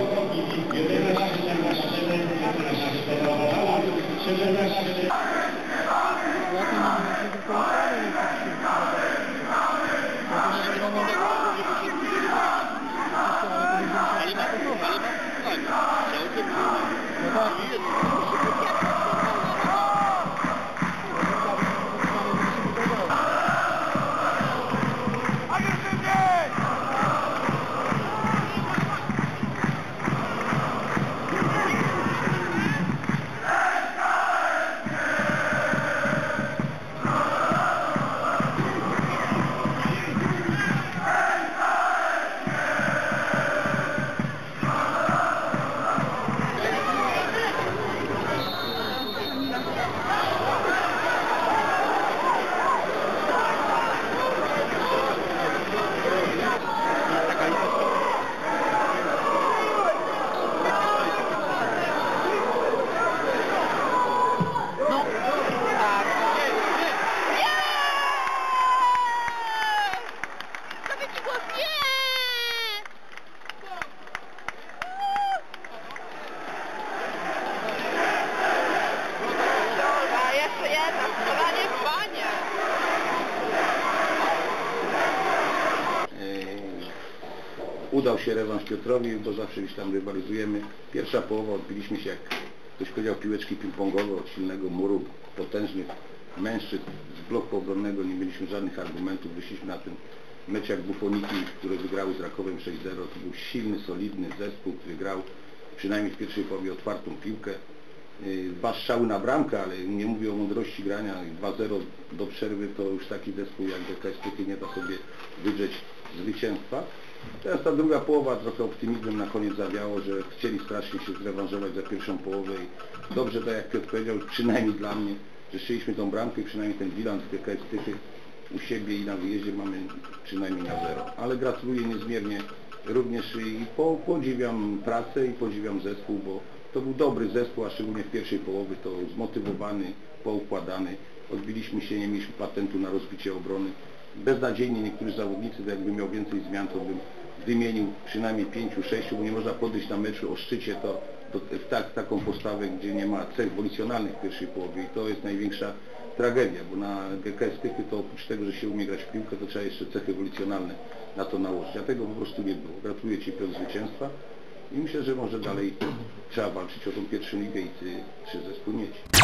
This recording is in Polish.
Thank you. Udał się rewanż Piotrowi, bo zawsze gdzieś tam rywalizujemy. Pierwsza połowa odbiliśmy się jak ktoś powiedział piłeczki ping-pongowe od silnego muru, potężnych mężczyzn z bloku obronnego, nie mieliśmy żadnych argumentów, wyszliśmy na ten mecz jak bufoniki, które wygrały z Rakowem 6-0. To był silny, solidny zespół, który grał przynajmniej w pierwszej połowie otwartą piłkę. Yy, Dwa strzały na bramkę, ale nie mówię o mądrości grania. 2-0 do przerwy to już taki zespół jak DKS Tychy nie da sobie wydrzeć zwycięstwa. Teraz ta druga połowa trochę optymizmem na koniec zawiało, że chcieli strasznie się zrewanżować za pierwszą połowę i dobrze tak jak Piotr powiedział, przynajmniej dla mnie, że strzeliśmy tą bramkę i przynajmniej ten bilans DKS Tychy u siebie i na wyjeździe mamy przynajmniej na zero. Ale gratuluję niezmiernie również i po, podziwiam pracę i podziwiam zespół, bo to był dobry zespół, a szczególnie w pierwszej połowie to zmotywowany, poukładany. Odbiliśmy się, nie mieliśmy patentu na rozbicie obrony. Beznadziejnie niektórzy zawodnicy, to jakbym miał więcej zmian, to bym wymienił przynajmniej pięciu, sześciu, bo nie można podejść na meczu o szczycie to, do, w tak, taką postawę, gdzie nie ma cech wolicjonalnych w pierwszej połowie i to jest największa tragedia, bo na GKS Tychy to oprócz tego, że się umie grać w piłkę, to trzeba jeszcze cechy wolicjonalne na to nałożyć, a tego po prostu nie było. Gratuluję Ci Piotr zwycięstwa i myślę, że może dalej trzeba walczyć o tą pierwszą ligę i Ty trzy zespół mieć.